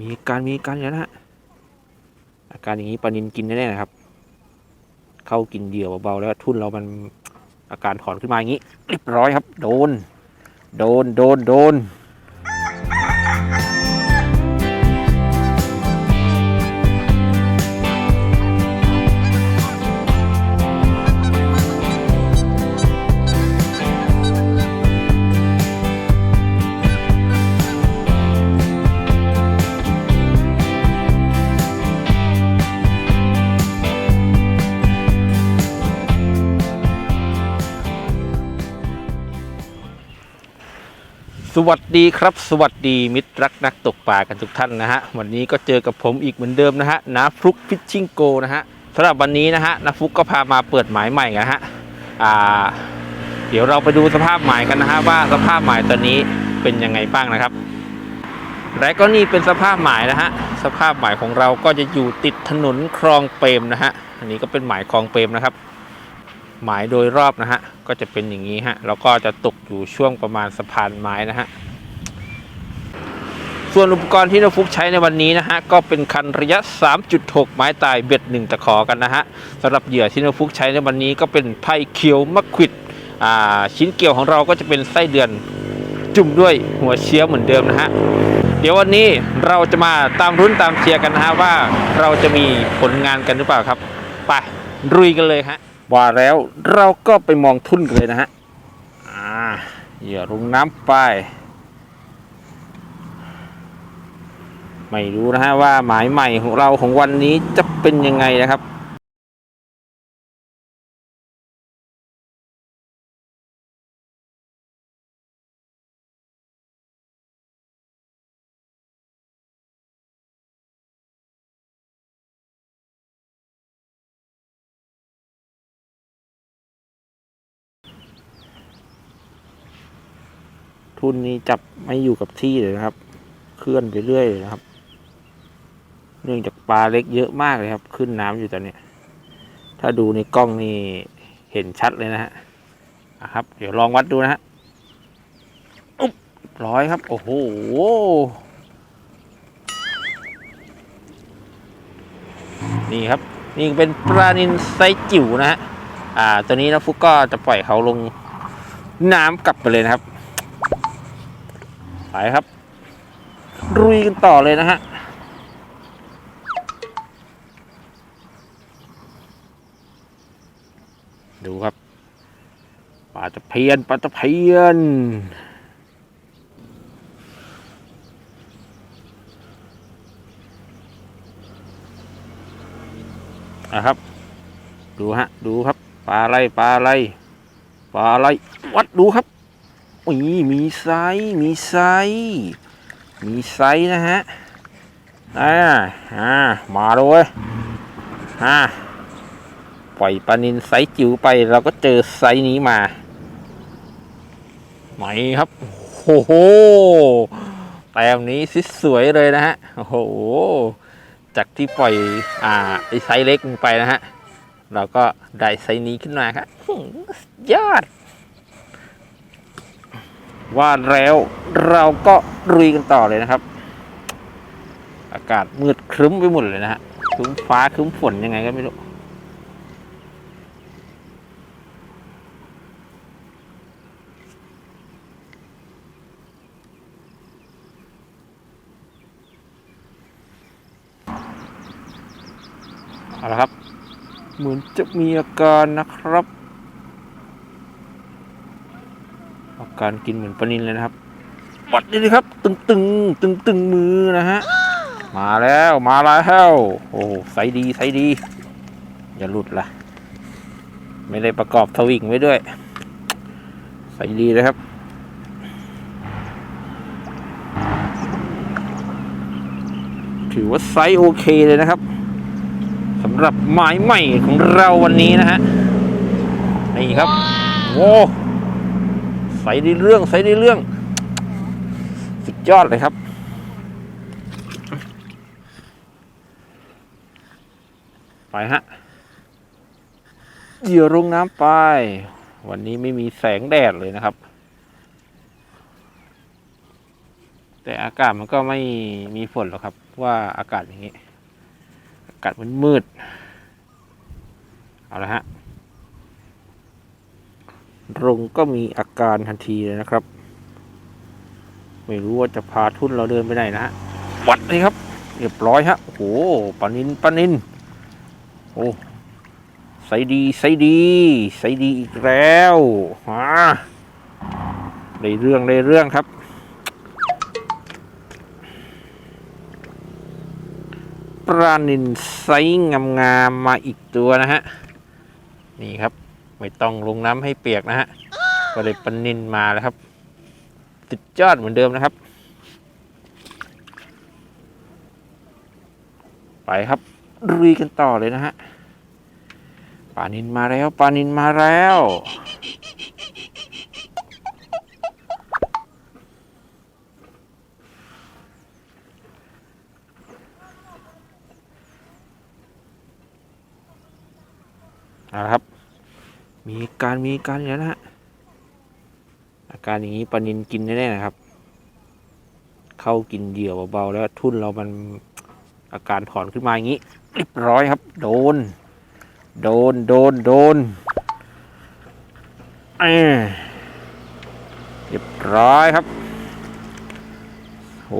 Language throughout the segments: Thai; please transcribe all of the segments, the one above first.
มีการมีอาการแล้วนะฮะอาการอย่างนี้ปลานินกินแน่ๆนะครับ เข้ากินเหยื่อเบาๆแล้วทุ่นเรามันอาการถอนขึ้นมาอย่างนี้เรียบร้อยครับ โดน โดนโดนโดน สวัสดีครับ สวัสดีมิตรรักนักตกปลากันทุกท่านนะฮะวันนี้ก็เจอกับผมอีกเหมือนเดิมนะฮะนาฟลุกฟิชชิงโกนะฮะสำหรับวันนี้นะฮะนาฟลุกก็พามาเปิดหมายใหม่นะฮะอ่าเดี๋ยวเราไปดูสภาพหมายกันนะฮะว่าสภาพหมายตอนนี้เป็นยังไงบ้างนะครับและก็นี่เป็นสภาพหมายนะฮะสภาพหมายของเราก็จะอยู่ติดถนนคลองเปรมนะฮะอันนี้ก็เป็นหมายคลองเปรมนะครับ หมายโดยรอบนะฮะก็จะเป็นอย่างนี้ฮะแล้วก็จะตกอยู่ช่วงประมาณสะพานไม้นะฮะส่วนอุปกรณ์ที่นฟุกใช้ในวันนี้นะฮะก็เป็นคันระยะ 3.6 ไม้ตายเบ็ดหนึ่งตะขอกันนะฮะสำหรับเหยื่อที่นฟุกใช้ในวันนี้ก็เป็นไผ่เขียวมะขวิดอ่าชิ้นเกี่ยวของเราก็จะเป็นไส้เดือนจุ่มด้วยหัวเชื้อเหมือนเดิมนะฮะเดี๋ยววันนี้เราจะมาตามรุ้นตามเชียร์กันนะฮะว่าเราจะมีผลงานกันหรือเปล่าครับไปรุยกันเลยฮะ ว่าแล้วเราก็ไปมองทุ่นกันเลยนะฮะอ่าเหยื่อลงน้ำไป ไม่รู้นะฮะว่าหมายใหม่ของเราของวันนี้จะเป็นยังไงนะครับ ทุนนี้จับไม่อยู่กับที่เลยนะครับ เคลื่อนไปเรื่อยเลยนะครับ เนื่องจากปลาเล็กเยอะมากเลยครับ ขึ้นน้ำอยู่ตอนเนี้ยถ้าดูในกล้องนี่เห็นชัดเลยนะฮะอะครับ เดี๋ยวลองวัดดูนะฮะอุ๊บร้อยครับ โอ้โหนี่ครับ นี่เป็นปลานินไซจิ๋วนะฮะอ่า ตัวนี้นะฟุกก็จะปล่อยเขาลงน้ำกลับไปเลยนะครับ ไปครับ รุยกันต่อเลยนะฮะดูครับปลาจะเพียนปลาจะเพียนนะครับ ดูฮะ ดูครับ ปลาอะไร ปลาอะไร ปลาอะไร วัดดูครับ มีมีไซส์มีไซส์มีไซส์นะฮะอ่าอ่ามาเลยเว้ยอ่าปล่อยปลานินไซส์จิ๋วไปเราก็เจอไซส์นี้มาไหมครับโอ้โหแต้มนี้สิสวยเลยนะฮะโอ้โหจากที่ปล่อยอ่าไอไซส์เล็กไปนะฮะเราก็ได้ไซส์นี้ขึ้นมาครับยอด ว่าแล้วเราก็รุยกันต่อเลยนะครับ อากาศมืดครึ้มไปหมดเลยนะฮะครึ้มฟ้าครึ้มฝนยังไงก็ไม่รู้เอาละครับ เหมือนจะมีอาการนะครับ อา การกินเหมือนปลานินเลยนะครับปัดนี่ดิครับ ตึงตึงตึงตึงมือนะฮะมาแล้วมาแล้วโอ้ใสดีใสดี อย่าหลุดล่ะไม่ได้ประกอบทวิงไว้ด้วย ใสดีเลยครับ ถือว่าไซส์โอเคเลยนะครับสำหรับหมายใหม่ของเราวันนี้นะฮะนี่ครับโอ้ ใส่ได้เรื่องใส่ได้เรื่อง สุดยอดเลยครับ ไปฮะเหยื่อลงน้ำไป วันนี้ไม่มีแสงแดดเลยนะครับ แต่อากาศมันก็ไม่มีฝนหรอกครับ ว่าอากาศอย่างนี้ อากาศมันมืด เอาละฮะ ลงก็มีอาการทันทีเลยนะครับ ไม่รู้ว่าจะพาทุ่นเราเดินไปไหนนะฮะวัดเลยครับ เรียบร้อยฮะโอ้โหปลานินปลานินโอ้ใสดีใสดีใสดีอีกแล้วอ่าได้เรื่องได้เรื่องครับปลานินไซส์งามๆมาอีกตัวนะฮะ นี่ครับ ไม่ต้องลงน้ำให้เปียกนะฮะก็เลยปลานินมาแล้วครับติดยอดเหมือนเดิมนะครับ ไปครับลุยกันต่อเลยนะฮะปลานินมาแล้วปลานินมาแล้วเอาละครับ มีการมีการอย่างนี้นะฮะอาการอย่างนี้ปลานินกินแน่ๆนะครับ เข้ากินเหยื่อเบาๆแล้วทุ่นเรามันอาการถอนขึ้นมาอย่างนี้เรียบร้อยครับ โดน โดนโดนโดนเอ้ยเรียบร้อยครับโห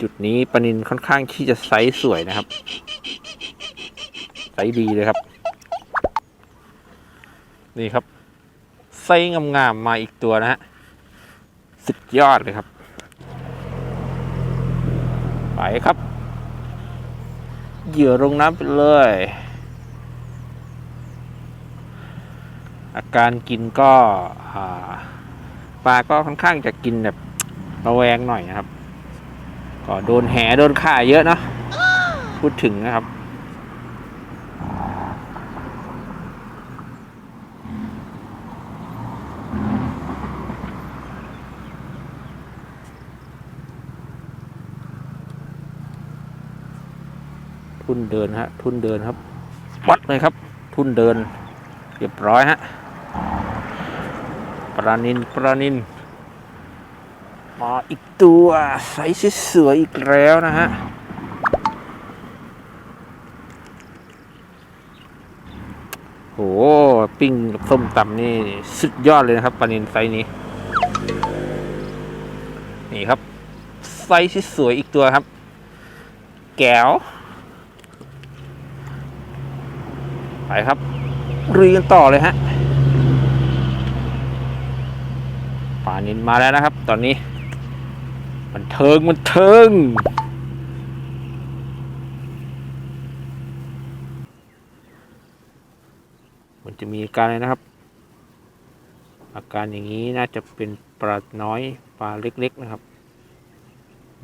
จุดนี้ปนินค่อนข้างที่จะไซส์สวยนะครับ ไซส์ดีเลยครับ นี่ครับไซส์งามๆมาอีกตัวนะฮะสุดยอดเลยครับ ไปครับ เหยื่อลงน้ำไปเลย อาการกินก็ปลาก็ค่อนข้างจะกินแบบระแวงหน่อยนะครับ ก็โดนแหโดนข่าเยอะเนาะพูดถึงนะครับ ทุนเดินฮะ ทุนเดินครับวัดเลยครับ ทุนเดิน เรียบร้อยฮะปลานินปลานินมาอีกตัวใสสวยๆอีกแล้วนะฮะโหปิ้งกับส้มตำนี่สุดยอดเลยนะครับปลานินไซส์นี้ นี่ครับไซส์สวยๆอีกตัวครับ แก้ว ไปครับรุยกันต่อเลยฮะป่านินมาแล้วนะครับ ตอนนี้ มันเทิงมันเทิงมันจะมีอาการอะไรนะครับ อาการอย่างนี้น่าจะเป็นปลาน้อยปลาเล็ก ๆนะครับ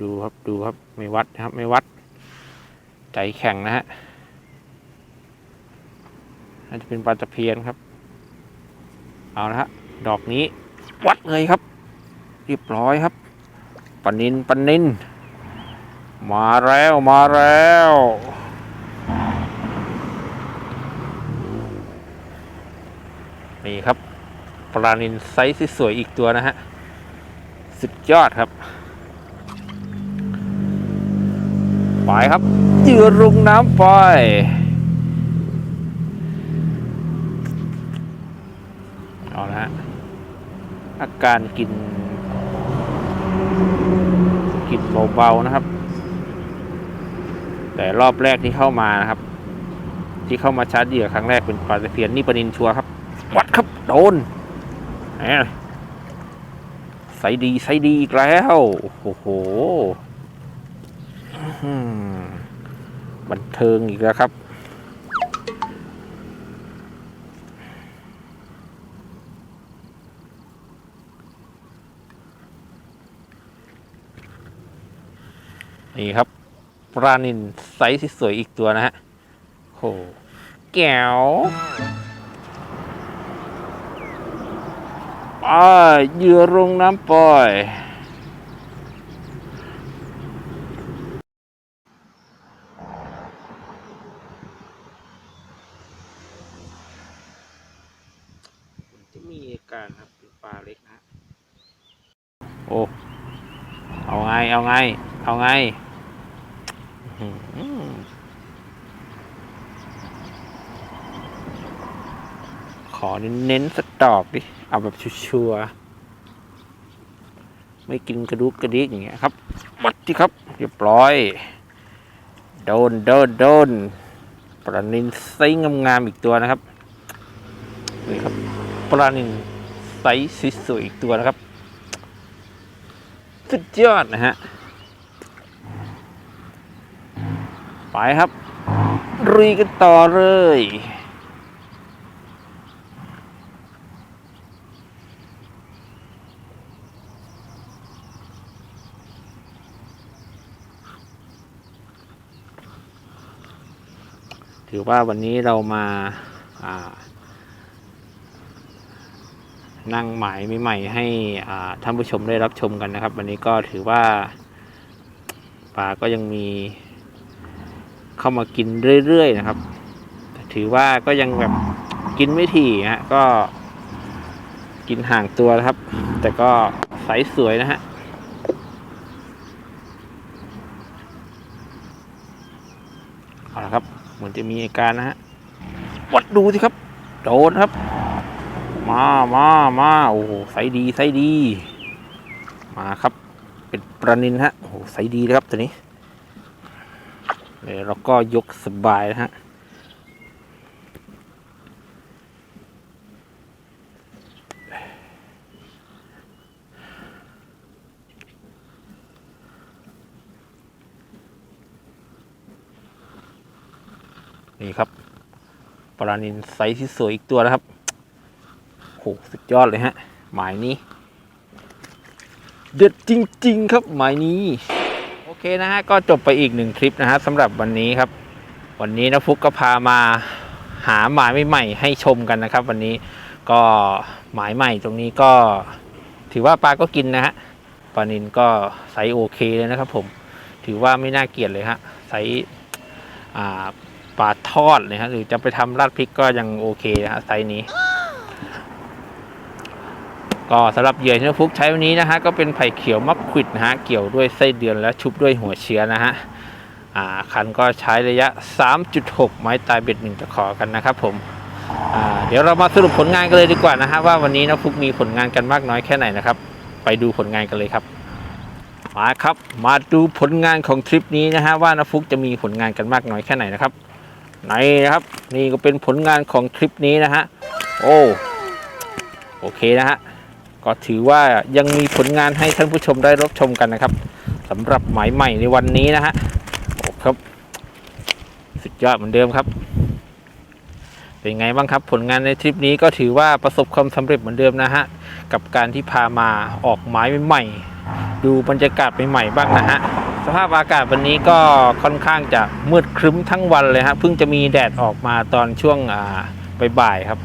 ดูครับดูครับไม่วัดนะครับไม่วัด ใจแข็งนะฮะ น่าจะเป็นปลาตะเพียนครับ เอาละฮะ ดอกนี้ วัดเลยครับ เรียบร้อยครับปานินปานิน มาแล้วมาแล้วนี่ครับปลานินไซส์สวยอีกตัวนะฮะ สุดยอดครับไปครับเจือลงน้ำไป เอาละฮะ อาการกินกินเบาๆนะครับ แต่รอบแรกที่เข้ามานะครับ ที่เข้ามาชาร์จเหยื่อครั้งแรกเป็นปลาตะเพียนนี่ปลานินชัวครับ วัดครับโดนแหมใสดีใสดีอีกแล้วโอ้โหอื้อหือบันเทิงอีกแล้วครับ นี่ครับปลานินไซส์ที่สวยอีกตัวนะฮะโหแก้วอ่าเหยื่อลงน้ำปล่อยจะมีอาการครับเป็นปลาเล็กนะฮะโอ้ เอาไง เอาไง เอาไงอื้อหือ ขอเน้นสักดอกดิ เอาแบบชัวร์ไม่กินกระดุกกระดิกอย่างเงี้ยครับมัดที่ครับเรียบร้อย โดนโดนโดนปลานินไซส์งามๆอีกตัวนะครับนี่ครับปลานินไซส์สวยๆอีกตัวนะครับ สุดยอดนะฮะไปครับรุยกันต่อเลย ถือว่าวันนี้เรามาานั่งหมายใหม่ให้ท่านผู้ชมได้รับชมกันนะครับ วันนี้ก็ถือว่าปลาก็ยังมีเข้ามากินเรื่อยๆนะครับ ถือว่าก็ยังแบบกินไม่ถี่ฮะก็กินห่างตัวนะครับ แต่ก็ใสสวยนะฮะเอาละครับเหมือน จะมีอาการนะฮะวัดดูสิครับ โดนครับ มามามาโอ้โหไซส์ดีไซส์ดี มาครับ เป็นประนินฮะโอ้โหไซส์ดีเลยครับตัวนี้เดี๋ยวเราก็ยกสบายนะฮะ นี่ครับปลานินไซส์ที่สวยอีกตัวนะครับโหสุดยอดเลยฮะ หมายนี้ เด็ดจริง ๆ ครับหมายนี้ โอเคนะฮะ ก็จบไปอีกหนึ่งคลิปนะฮะสำหรับวันนี้ครับ วันนี้นะฟุกก็พามาหาหมายใหม่ๆให้ชมกันนะครับ วันนี้ก็หมายใหม่ตรงนี้ก็ ถือว่าปลาก็กินนะฮะปลานินก็ไซส์โอเคเลยนะครับผมถือว่าไม่น่าเกลียดเลยฮะไซส์อ่า ปลาทอดเลยฮะหรือจะไปทำราดพริกก็ยังโอเคนะฮะไซส์นี้ ก็สำหรับเหยื่อที่น้องฟุกใช้วันนี้นะฮะก็เป็นไผ่เขียวมักคิดนะฮะเกี่ยวด้วยไส้เดือนและชุบด้วยหัวเชื้อนะฮะอ่าคันก็ใช้ระยะ 3.6 ไม้ตายเบ็ดหนึ่งตะขอกันนะครับผมอ่าเดี๋ยวเรามาสรุปผลงานกันเลยดีกว่านะฮะว่าวันนี้น้องฟุกมีผลงานกันมากน้อยแค่ไหนนะครับ ไปดูผลงานกันเลยครับมาครับ มาดูผลงานของทริปนี้นะฮะว่าน้องฟุกจะมีผลงานกันมากน้อยแค่ไหนนะครับ ไหนนะครับ นี่ก็เป็นผลงานของทริปนี้นะฮะโอ้โอเคนะฮะก็ถือว่ายังมีผลงานให้ท่านผู้ชมได้รับชมกันนะครับสำหรับหมายใหม่ในวันนี้นะฮะโอ้ครับ สุดยอดเหมือนเดิมครับ เป็นไงบ้างครับ ผลงานในทริปนี้ก็ถือว่าประสบความสำเร็จเหมือนเดิมนะฮะกับการที่พามาออกหมายใหม่ๆดูบรรยากาศใหม่ๆบ้างนะฮะ สภาพอากาศวันนี้ก็ค่อนข้างจะมืดครึ้มทั้งวันเลยฮะเพิ่งจะมีแดดออกมาตอนช่วงบ่ายๆครับ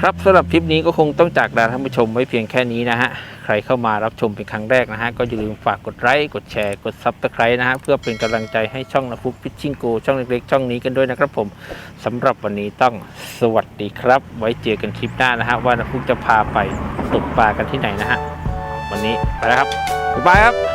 ครับสำหรับคลิปนี้ก็คงต้องจากลาท่านผู้ชมไว้เพียงแค่นี้นะฮะใครเข้ามารับชมเป็นครั้งแรกนะฮะก็อย่าลืมฝากกดไลค์กดแชร์กดซับสไครต์นะฮะเพื่อเป็นกำลังใจให้ช่องนะฟุกพิชชิงโกช่องเล็กๆช่องนี้กันด้วยนะครับผมสำหรับวันนี้ต้องสวัสดีครับ ไว้เจอกันคลิปหน้านะฮะว่านะฟุกจะพาไปตกปลากันที่ไหนนะฮะวันนี้ไปแล้วครับบ๊ายบายครับ